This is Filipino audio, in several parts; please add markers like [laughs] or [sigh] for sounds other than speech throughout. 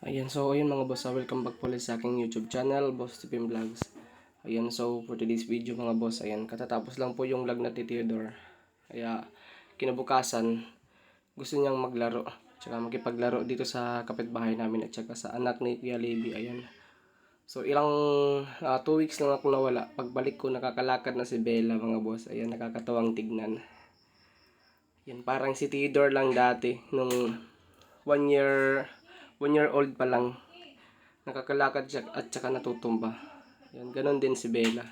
Ayan, so ayun mga boss, ah, welcome back ulit sa aking YouTube channel, Boss Tipim Vlogs. Ayan, so for today's video mga boss, ayan, katatapos lang po yung vlog na Theodore. Kaya kinabukasan, gusto niyang maglaro, tsaka makipaglaro dito sa kapitbahay namin at tsaka sa anak ni Kuya Levi, ayan. So ilang 2 weeks lang ako nawala. Pagbalik ko nakakalakad na si Bella mga boss. Ayan, nakakatawang tignan. Yan, parang si Theodore lang dati nung one year one year old pa lang nakakalakad siya at saka natutumba. Yan, ganon din si Bella.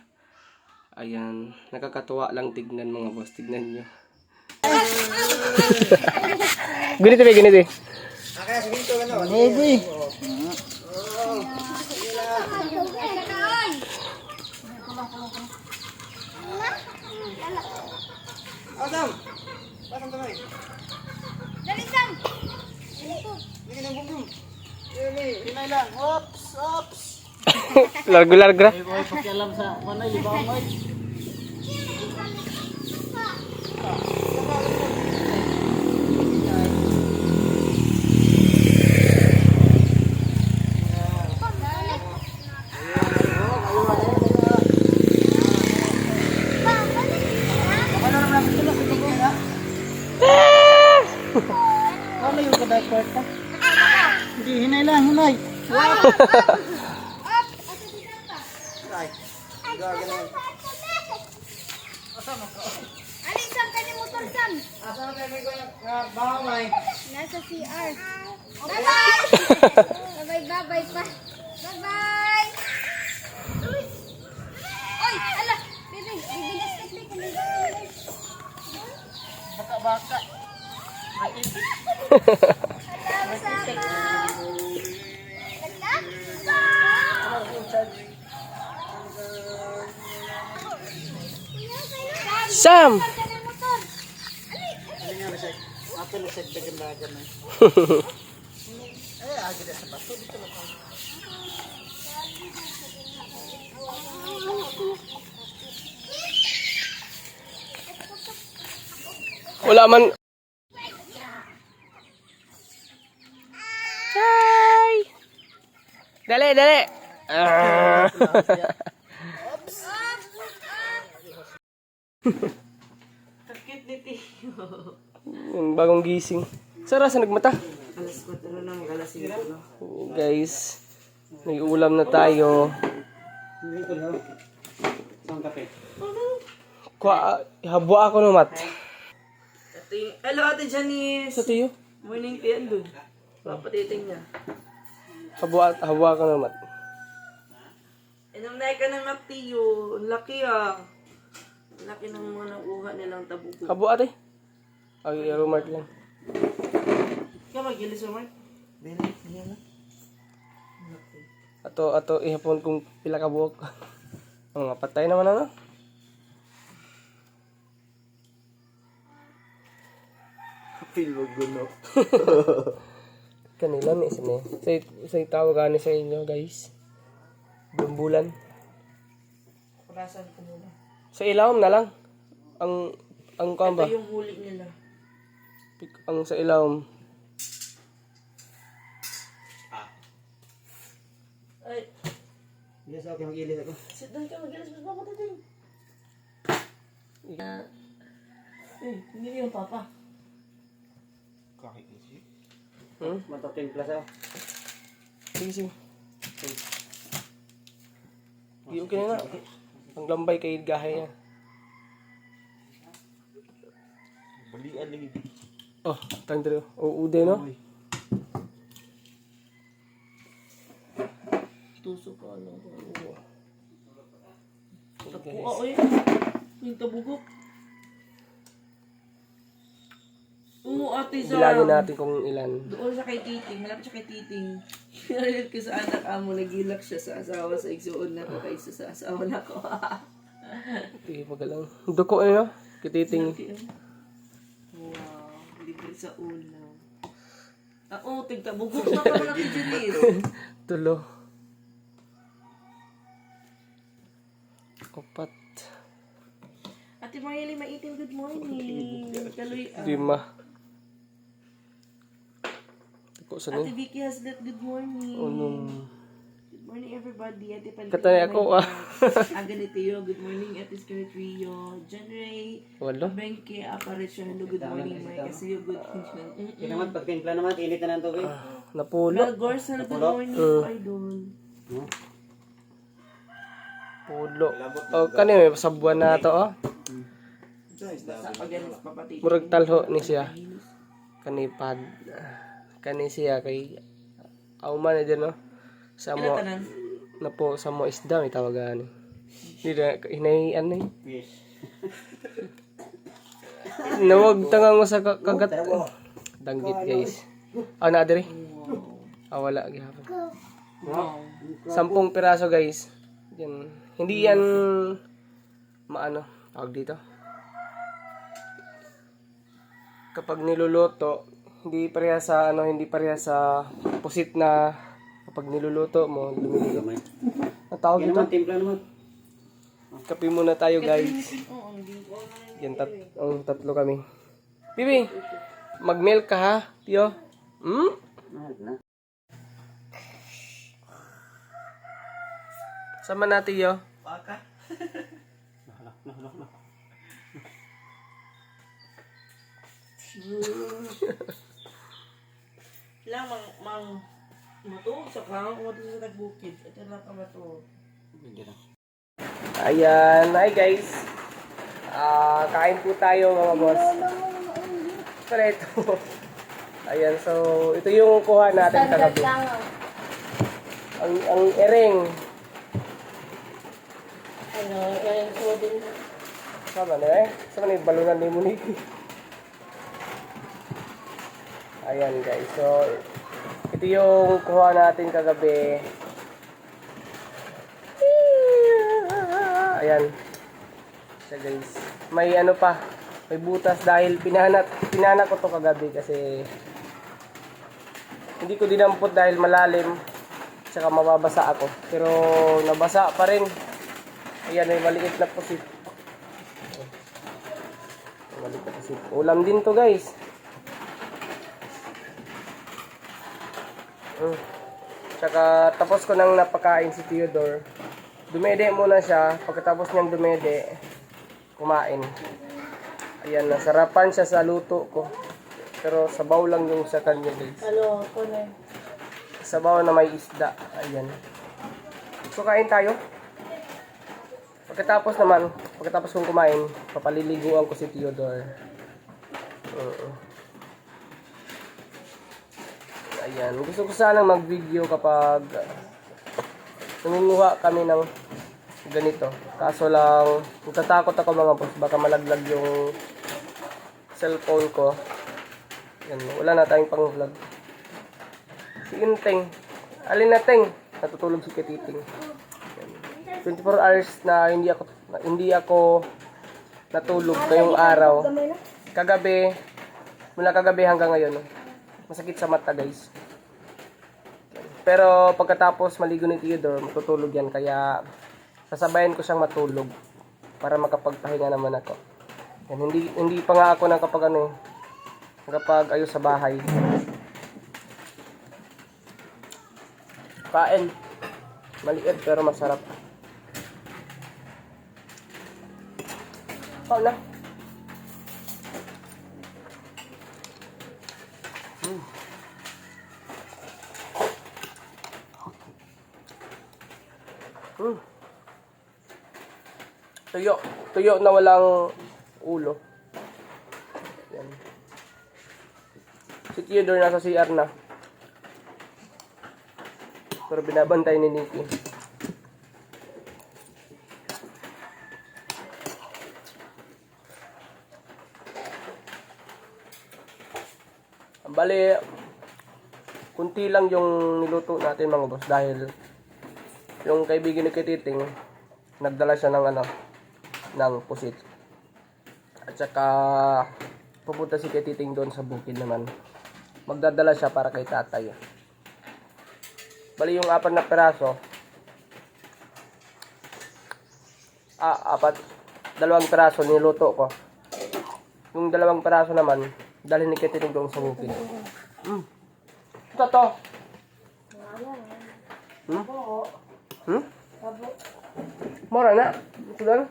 Ayan, nakakatuwa lang tignan mga boss, tignan nyo. [laughs] ganito ba, ganito eh. Baby. Adam. Adam tamay. Dali Sam! Lagi ng bubum. Ini, hinay lang. Ops, ops. [laughs] Largo-largo. Ay, boy, pakialam sa manay, di ba moy? Ano yung kaday kwarta? Hindi, hinay lang, hinay. Ay, gagawin. Ali, Sam, kanya motor Sam! Asa na tayo may bahaw may? Nasa CR. Bye-bye! Bye-bye, pa. Bye-bye! Oy! Ala! Bebe, bibigas ka play. Baka-baka. Ala, [laughs] sama! Ganda? Ako. [laughs] Wala man. Hi! Dali, dali! Ah. [laughs] [laughs] Sakit ni Tiyo. Yung bagong gising. Sara, sa nagmata? Alas 4 na, mag-alas 5 na. Oh, guys, may ulam na tayo. Saan kape? Kwa, habwa ako no, Mat. Hello ate Janice. Sa tiyo? Morning dun. Papatiting niya. Habwa, habwa ako no, Mat. Inom na ka ng milk tiyo. Ang laki ah. Laki ng mga nakuha nilang tabuko. Habwa ate. Ay, aromark lang. Kaya mag-gilis mo, Mark? Dili, na. Ato, ato, ihapon kong pila ka buhok. [laughs] Ang mga patay naman ano? Mo guno. [laughs] Kanila ni sini. Say say tawag ani sa inyo, guys. Bumbulan. Kurasan ko muna. Sa ilawom na lang. Ang ang kuan ba? Ito yung huli nila. Ang sa ilawom. Ay, Yes, okay, mag-ilit ako. sit down ka, mag-gilis. Mas papatiting. Ah. Eh, hindi yung papa. Kakikisi. Hmm? Matating plus ako. Sige, sige. Di okay na na. Ang lambay kay gahay niya. Balian lagi. Oh, tang dito. O ude no? Tuso ka, ano. Okay. Oo, oy. Yung tabugok. Oo, ate Zara. Bilangin natin kung ilan. Doon siya kay Titing, malapit siya kay Titing. Pinalit ko sa anak amo, nagilak siya sa asawa sa igsuon na ko kaysa sa asawa na ko. Hindi magalang. Duko ano? Kititing. wow, libre sa ulam. Ah, oo, tigtabugok na pala kay Janice. [laughs] Tulo. Apat. Ate Mariely, maitim, good morning. Kaloy, ah. Lima. Ko sa Ate. Vicky Haslet, good morning. Oh, no. Good morning everybody. Ate Palita. Katay ako, ah. Aga ni Teo, good morning. Ate Scarlett Rio. John Ray. Wala. Benke Apparition. Hello, good morning. Mike. Kasi you good. Mm-mm. Yan naman, pag timpla naman, init na ng tubig. Napulo. Mel Gorsal, good morning. Idol. Pulo. Oh, kani may sabuan na to, oh. Murag talho ni siya. Kani pad. Kani siya kay Auman na dyan, no? Sa mo, na po, sa mo isda, may tawagan. Hindi na, hinay, ano eh. Fish. Nawag tangang mo sa ka- kagat. Danggit, guys. Ah, na, diri? Ah, wala. Gihapon. Sampung piraso, guys. Yan. Hindi yan, maano, tawag dito. Kapag niluluto, hindi pareha sa, ano, hindi pareha sa pusit na kapag niluluto mo, lumilito. Gamay. Ang tawag Yan dito? naman, timpla naman. Kape muna tayo, guys. Yan, tat ang tatlo kami. Bibi, mag-milk ka ha, tiyo? Hmm? Na. Sama na, tiyo. Paka. [laughs] Lang mang mang matuog sa kang matuog sa tagbukid. Ito lang ka na. Ayan, hi guys. Ah, kain po tayo mga boss. Ito. Ayan, so ito yung kuha natin kagabi. Ang ang ering. Ano, yan so din. Sama na eh. Sama na yung balunan ni Monique. Ayan guys, so ito yung kuha natin kagabi. Ayan. Siya guys. May ano pa, may butas dahil pinahanap, pinahanap ko to kagabi kasi hindi ko dinampot dahil malalim tsaka mababasa ako. Pero nabasa pa rin. Ayan, may maliit na pusit. Maliit na pusit. Ulam din to guys. Mm. Tsaka tapos ko nang napakain si Theodore. Dumede muna siya. Pagkatapos niyang dumede, kumain. Ayan, nasarapan siya sa luto ko. Pero sabaw lang yung sa kanya guys. Ano, ako na. Sabaw na may isda. Ayan. So kain tayo. Pagkatapos naman, pagkatapos kong kumain, papaliliguan ko si Theodore. Oo. Ayan. Gusto ko sanang mag-video kapag uh, nangunguha kami ng ganito. Kaso lang, natatakot ako mga boss. Baka malaglag yung cellphone ko. Yan. Wala na tayong pang-vlog. Si Inteng. Alin na Teng? Natutulog si Katiting. Yan. 24 hours na hindi ako na hindi ako natulog ngayong araw. Kagabi, mula kagabi hanggang ngayon. Masakit sa mata, guys. Pero pagkatapos maligo ni Theodore, matutulog yan. Kaya sasabayan ko siyang matulog para makapagpahinga naman ako. Yan, hindi hindi pa nga ako nang kapag ano, eh, kapag ayos sa bahay. Kain. Maliit pero masarap. Oh, na. Mm. Tuyo. Tuyo na walang ulo. Yan. Si Theodore nasa CR na. Pero binabantay ni Nikki. Bali, kunti lang yung niluto natin mga boss dahil yung kaibigan ni Kititing nagdala siya ng ano ng pusit. At saka pupunta si Kititing doon sa bukid naman. Magdadala siya para kay tatay. Bali yung apat na peraso. Ah, apat. Dalawang peraso niluto ko. Yung dalawang peraso naman, dalhin ni Kititing doon sa bukid. Mm. Ito to. Hmm? Hmm? Mura na. Ito lang.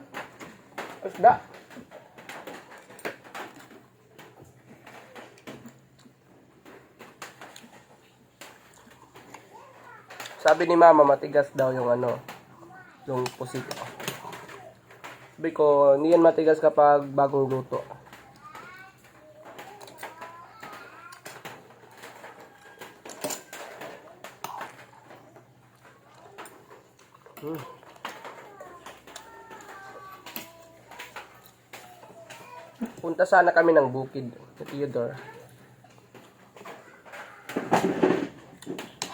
Sabi ni mama, matigas daw yung ano, yung pusit. Sabi ko, hindi yan matigas kapag bagong luto. Punta sana kami ng bukid sa Theodore.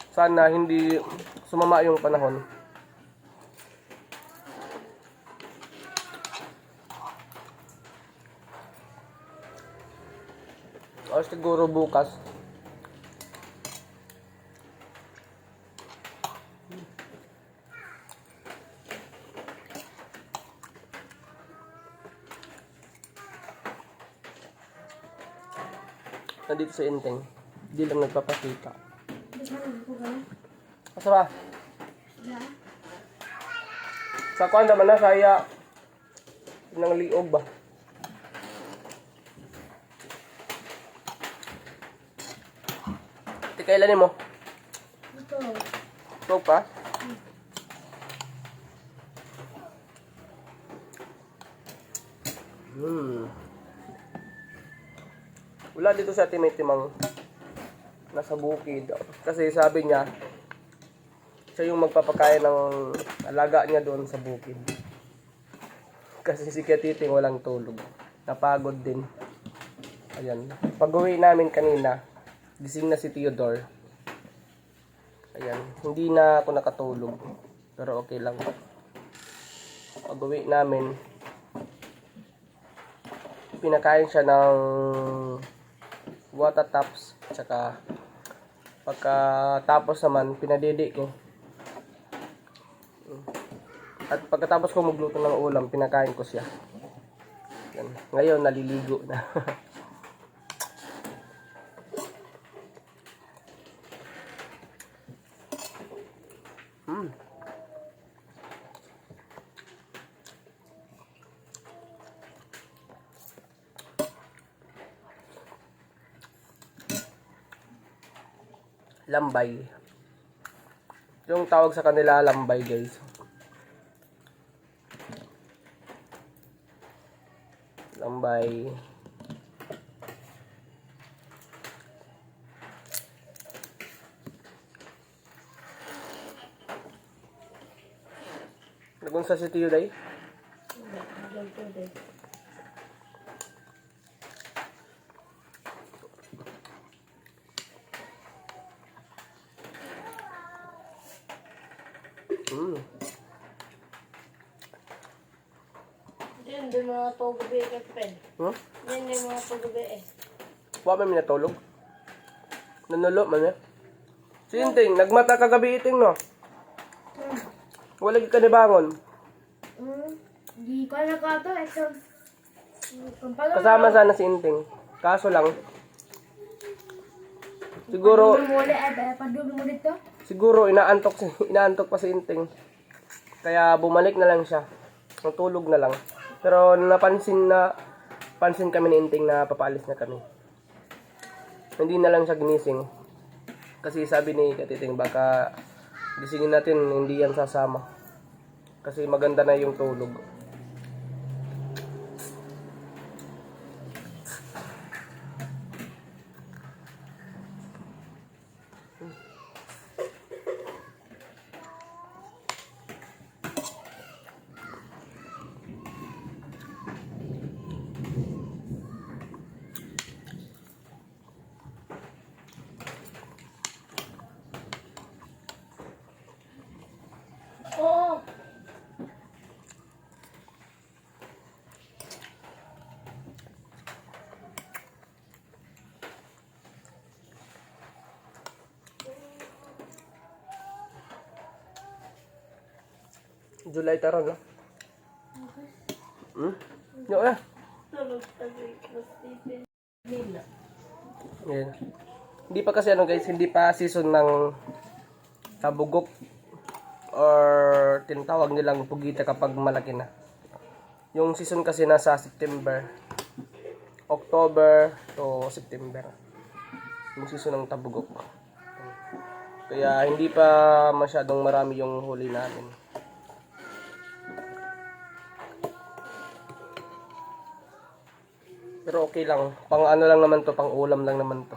Sana hindi sumama yung panahon. O siguro bukas. Nandito sa Inteng. Hindi lang nagpapakita. Asa ba? Sa kuan naman na saya ng liog ba? Ti kailan mo? Ito. Ito pa? Hmm. Wala dito sa atin may timang nasa bukid. Kasi sabi niya, siya yung magpapakain ng alaga niya doon sa bukid. Kasi si Katiting walang tulog. Napagod din. Ayan. Pag uwi namin kanina, gising na si Theodore. Ayan. Hindi na ako nakatulog. Pero okay lang. Pag uwi namin, pinakain siya ng water taps. Tsaka pagkatapos naman, pinadidi ko. At pagkatapos ko magluto ng ulam, pinakain ko siya. Ngayon, naliligo na. [laughs] Lambay. Yung tawag sa kanila, lambay guys. Lambay. Nagunsa si Tiyo day? Mm. Yan, di mga togabi kay Huh? Yan, di mga togabi eh. Wa man minatulog. Nanulo man eh. Sinting, nagmata kagabi iting no. Wala ka ni bangon. Hmm. Di ko na ka to. Ito. Kumpalo Kasama sana si Inting. Kaso lang, siguro, mo dito. siguro inaantok, si, [laughs] inaantok pa si Inting. Kaya bumalik na lang siya. Natulog na lang. Pero napansin na, pansin kami ni Inting na papaalis na kami. Hindi na lang siya ginising. Kasi sabi ni Katiting, baka gisingin natin, hindi yan sasama. Kasi maganda na yung tulog. July taron, no? Hmm? Yo Nila. Yan. Hindi pa kasi ano guys, hindi pa season ng tabugok or tinatawag nilang pugita kapag malaki na. Yung season kasi nasa September. October to September. Yung season ng tabugok. Kaya hindi pa masyadong marami yung huli namin. Pero okay lang. Pang ano lang naman to, pang ulam lang naman to.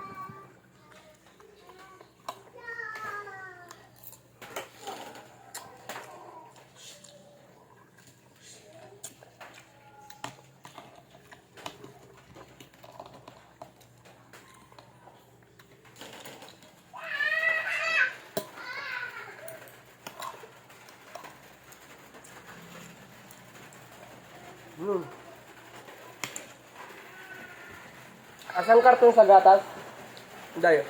Hmm. Asan karton sa gatas? Dayo.